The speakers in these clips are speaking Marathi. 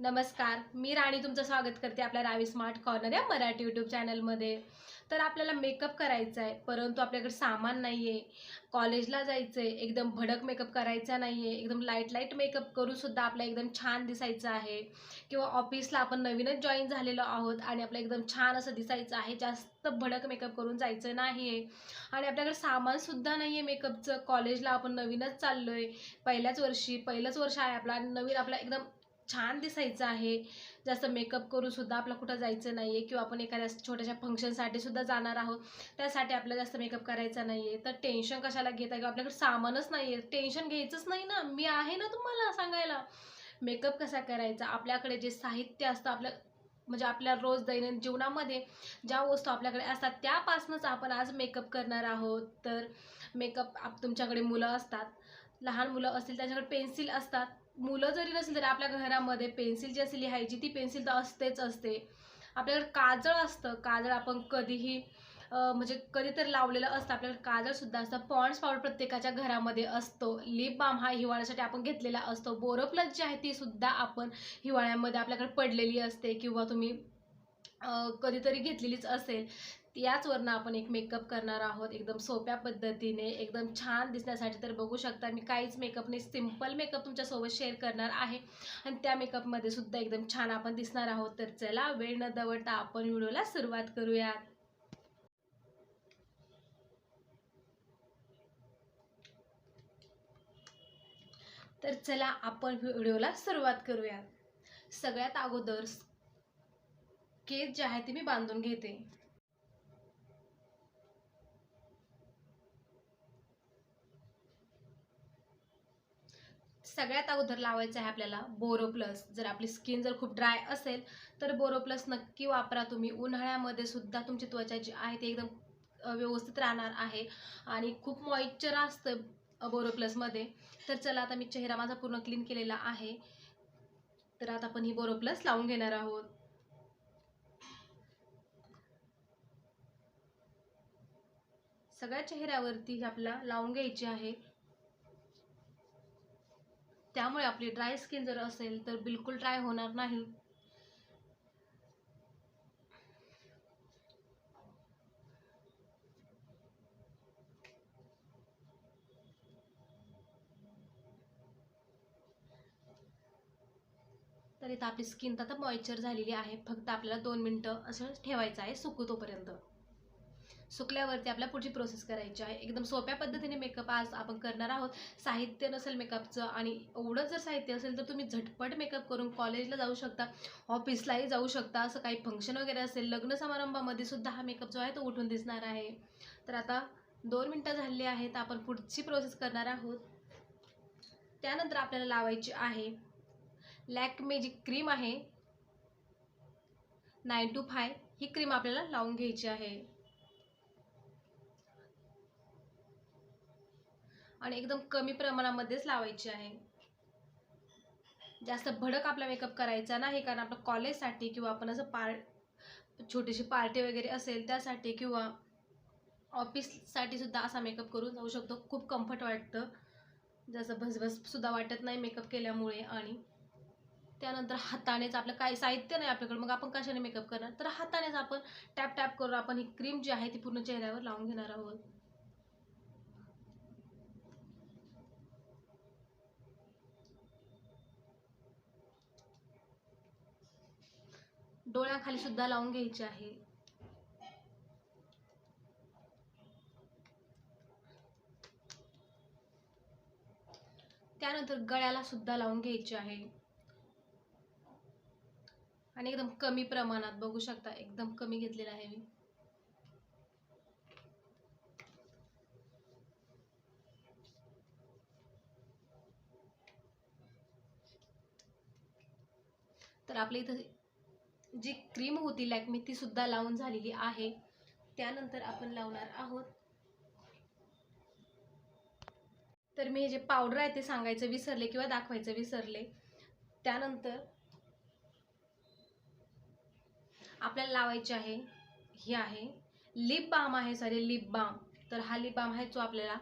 नमस्कार मी राणी तुमचं स्वागत करते आपल्या रावी स्मार्ट कॉर्नर या मराठी यूट्यूब चॅनलमध्ये तर आपल्याला मेकअप करायचा आहे परंतु आपल्याकडे सामान नाही आहे कॉलेजला जायचं आहे एकदम भडक मेकअप करायचा नाही आहे एकदम लाइट लाइट मेकअप करूनसुद्धा आपला एकदम छान दिसायचं आहे. किंवा ऑफिसला आपण नवीनच जॉईन झालेलो आहोत आणि आपलं एकदम छान असं दिसायचं आहे. जास्त भडक मेकअप करून जायचं नाही आहे आणि आपल्याकडे सामानसुद्धा नाही आहे मेकअपचं कॉलेजला आपण नवीनच चाललो आहे पहिल्याच वर्षी पहिलंच वर्ष आहे आपला. नवीन आपला एकदम छान दिसायचं आहे. जास्त मेकअप करूनसुद्धा आपलं आपला कुठं जायचं नाही आहे किंवा आपण एखाद्या छोट्याशा फंक्शनसाठी सुद्धा जाणार आहोत. त्यासाठी आपल्याला जास्त मेकअप करायचा नाही आहे तर टेन्शन कशाला घेता किंवा आपल्याकडे सामानच नाही आहे टेन्शन घ्यायचंच नाही ना. मी आहे ना तुम्हाला सांगायला. मेकअप कसा करायचा? आपल्याकडे जे साहित्य असतं आपल्या म्हणजे आपल्या रोज दैनंदिन जीवनामध्ये ज्या वस्तू आपल्याकडे असतात त्यापासूनच आपण आज मेकअप करणार आहोत. तर मेकअप आप तुमच्याकडे मुलं असतात. लहान मुलं असतील त्यांच्याकडे पेन्सिल असतात. मुलं जरी नसेल तरी आपल्या घरामध्ये पेन्सिल जी असेल लिहायची ती पेन्सिल तर असतेच असते. आपल्याकडे काजळ असतं. काजळ आपण कधीही म्हणजे कधीतरी लावलेलं असतं. आपल्याकडे काजळसुद्धा असतं. पॉन्ड्स पावडर प्रत्येकाच्या घरामध्ये असतो. लिप बाम हा हिवाळ्यासाठी आपण घेतलेला असतो. बोरोप्लस जी आहे ती सुद्धा आपण हिवाळ्यामध्ये आपल्याकडे पडलेली असते किंवा तुम्ही कधीतरी घेतलेलीच असेल. याचवरनं आपण एक मेकअप करणार आहोत. एकदम सोप्या पद्धतीने एकदम छान दिसण्यासाठी तर बघू शकता. मी काहीच मेकअप नाही सिंपल मेकअप तुमच्यासोबत शेअर करणार आहे. आणि त्या मेकअपमध्ये सुद्धा एकदम छान आपण दिसणार आहोत. तर चला वेळ न दवडता आपण व्हिडिओला सुरुवात करूयात. तर चला आपण व्हिडिओला सुरुवात करूयात. सगळ्यात अगोदर केस जे आहे ते मी बांधून घेते. सगळ्यात अगोदर लावायचं आहे आपल्याला बोरो प्लस जर आपली स्किन जर खूप ड्राय असेल तर बोरो प्लस नक्की वापरा तुम्ही. उन्हाळ्यामध्ये सुद्धा तुमची त्वचा जी आहे ती एकदम व्यवस्थित राहणार आहे. आणि खूप मॉइश्चर असतं बोरो प्लसमध्ये तर चला आता मी चेहरा माझा पूर्ण क्लीन केलेला आहे. तर आता आपण ही बोरो प्लस लावून घेणार आहोत. सगळ्या चेहऱ्यावरती ही आपल्याला लावून घ्यायची आहे. त्यामुळे आपली ड्राय स्किन जर असेल तर बिलकुल ड्राय होणार नाही. तर इथं आपली स्किन तर आता मॉइश्चर झालेली आहे. फक्त आपल्याला दोन मिनटं असं ठेवायचं आहे सुकू तोपर्यंत. सुकल्यावरती आपल्या पुढची प्रोसेस करायची आहे. एकदम सोप्या पद्धतीने मेकअप आज आपण करणार आहोत. साहित्य नसेल मेकअपचं आणि एवढं जर साहित्य असेल तर तुम्ही झटपट मेकअप करून कॉलेजला जाऊ शकता ऑफिसलाही जाऊ शकता. असं काही फंक्शन वगैरे असेल लग्न समारंभामध्ये सुद्धा हा मेकअप जो आहे तो उठून दिसणार आहे. तर आता दोन मिनटं झालेली आहेत आपण पुढची प्रोसेस करणार आहोत. त्यानंतर आपल्याला लावायची आहे लॅकमे जी क्रीम आहे. नाईन टू फाय ही क्रीम आपल्याला लावून घ्यायची आहे. आणि एकदम कमी प्रमाणामध्येच लावायची आहे. जास्त भडक आपला मेकअप करायचा नाही कारण आपलं कॉलेजसाठी किंवा आपण असं पार छोटीशी पार्टी वगैरे असेल त्यासाठी किंवा ऑफिससाठी सुद्धा असा मेकअप करून जाऊ शकतो. खूप कम्फर्ट वाटतं. जसं भसभससुद्धा वाटत नाही मेकअप केल्यामुळे आणि त्यानंतर हातानेच आपलं काही साहित्य नाही आपल्याकडे. मग आपण कशाने मेकअप करणार? तर हातानेच आपण टॅप टॅप करून आपण ही क्रीम जी आहे ती पूर्ण चेहऱ्यावर लावून घेणार आहोत. डोळ्याखाली सुद्धा लावून घ्यायची आहे. त्यानंतर गळ्याला सुद्धा लावून घ्यायची आहे. आणि एकदम कमी प्रमाणात बघू शकता एकदम कमी घेतलेला आहे मी. तर आपल्या इथं जी क्रीम होती लॅकमी ती सुद्धा लावून झालेली आहे. त्यानंतर आपण लावणार आहोत. तर मी हे जे पावडर आहे ते सांगायचं विसरले किंवा दाखवायचं विसरले. त्यानंतर आपल्याला लावायचे आहे हे आहे. लिप बाम आहे सॉरी लिप बाम तर हा लिप बाम आहे जो आपल्याला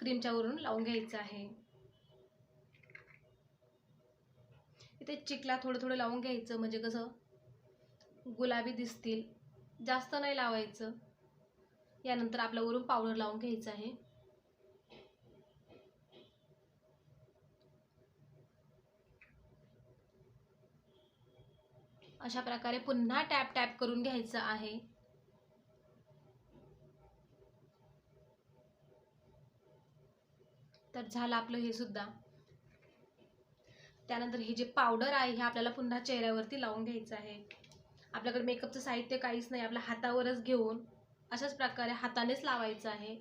क्रीमच्या वरून लावून घ्यायचा आहे. इथे चिकला थोडं थोडं लावून घ्यायचं म्हणजे कसं गुलाबी दिसतील. जास्त नाही लावायचं. यानंतर आपल्या वरून पावडर लावून घ्यायचं आहे. अशा प्रकारे पुन्हा टॅप टॅप करून घ्यायचं आहे. तर झालं आपलं हे सुद्धा. त्यानंतर हे जे पावडर आहे हे आपल्याला पुन्हा चेहऱ्यावरती लावून घ्यायचं आहे. आपल्याकडे मेकअपचं साहित्य काहीच नाही आपल्या हातावरच घेऊन अशाच प्रकारे हातानेच लावायचं आहे.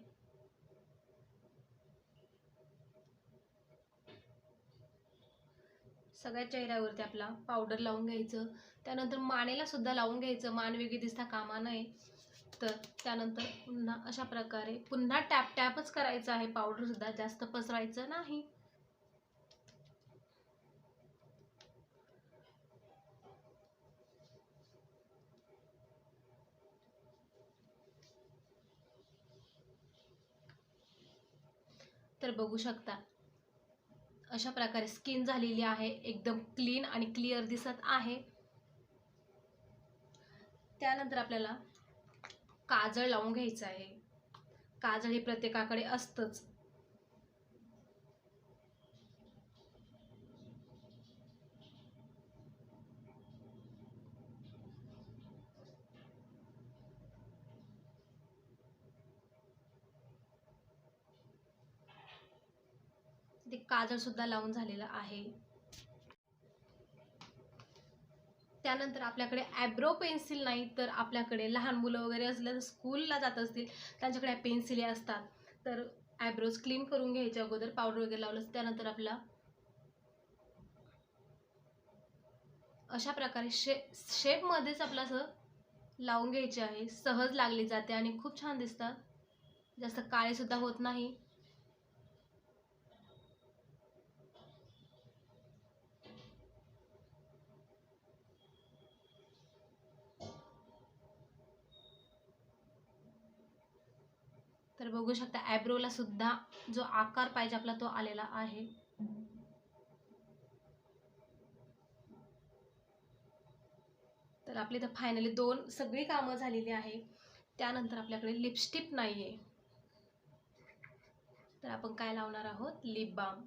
सगळ्या चेहऱ्यावरती आपला पावडर लावून घ्यायचं. त्यानंतर मानेला सुद्धा लावून घ्यायचं. मान वेगळी दिसता कामा नये. तर त्यानंतर पुन्हा अशा प्रकारे पुन्हा टॅप टॅपच करायचं आहे. पावडर सुद्धा जास्त पसरायचं नाही. तर बघू शकता. अशा प्रकारे स्किन झालेली आहे. एकदम क्लीन आणि क्लिअर दिसत आहे. त्यानंतर आपल्याला काजळ लावून घ्यायचं आहे. काजळ हे प्रत्येकाकडे असतंच. काजळसुद्धा काजळ सुद्धा लावून झालेलं आहे. त्यानंतर आपल्याकडे ॲब्रो पेन्सिल नाही तर आपल्याकडे लहान मुलं वगैरे असल्या तर स्कूलला जात असतील त्यांच्याकडे पेन्सिली असतात. तर ॲब्रोज क्लीन करून घ्यायच्या अगोदर पावडर वगैरे लावलं त्यानंतर आपला अशा प्रकारे शे शेपमध्येच आपलं असं लावून घ्यायचे आहे. सहज लागली जाते आणि खूप छान दिसतात जास्त काळेसुद्धा होत नाही. तर बघू शकता ॲब्रोला सुद्धा जो आकार पाहिजे आपला तो आलेला आहे. तर आपली तर फायनली दोन सगळी कामं झालेली आहे. त्यानंतर आपल्याकडे लिपस्टिक नाही आहे तर आपण काय लावणार आहोत? लिप बाम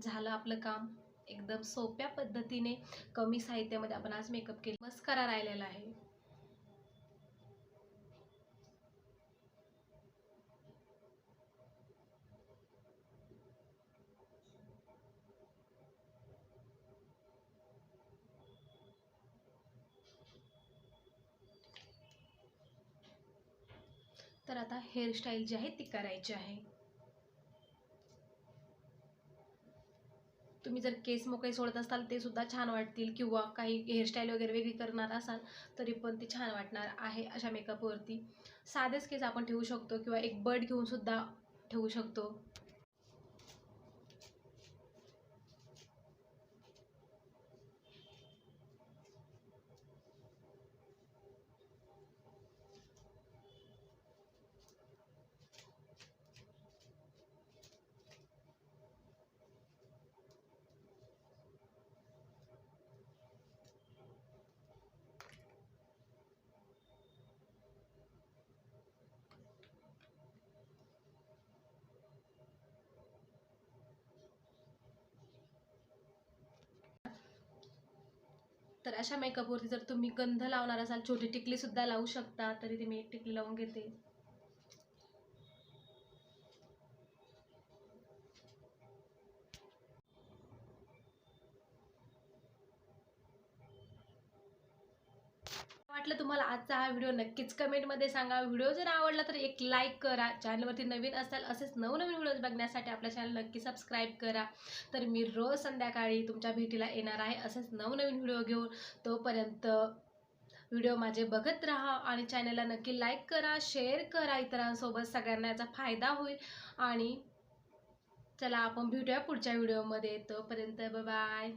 झालं आपलं काम एकदम सोप्या पद्धतीने कमी साहित्यामध्ये आपण आज मेकअप केला. मस्करा राहिलेला आहे. तर आता हेअरस्टाईल जी आहे ती करायची आहे. तुम्ही जर केस मोकळे सोडत असाल ते सुद्धा छान वाटतील. किंवा काही हेअरस्टाईल वगैरे वेगळी करणार असाल तरी पण ते छान वाटणार आहे अशा मेकअपवरती साधेच केस आपण ठेवू शकतो किंवा एक बट घेऊन सुद्धा ठेवू शकतो. तर अशा मेकअपवरती जर तुम्ही गंध लावणार असाल छोटी टिकली सुद्धा लावू शकता तरी ती मी एक टिकली लावून घेते. वाटलं तुम्हाला आजचा हा व्हिडिओ नक्कीच कमेंटमध्ये सांगा. व्हिडिओ जर आवडला तर एक लाईक करा. चॅनलवरती नवीन असाल असेच नवनवीन व्हिडिओज बघण्यासाठी आपल्या चॅनल नक्की सबस्क्राईब करा. तर मी रोज संध्याकाळी तुमच्या भेटीला येणार आहे असेच नवनवीन व्हिडिओ घेऊन. तोपर्यंत व्हिडिओ माझे बघत राहा आणि चॅनलला नक्की लाईक करा शेअर करा इतरांसोबत. सगळ्यांना याचा फायदा होईल. आणि चला आपण भेटूया पुढच्या व्हिडिओमध्ये. तोपर्यंत बाय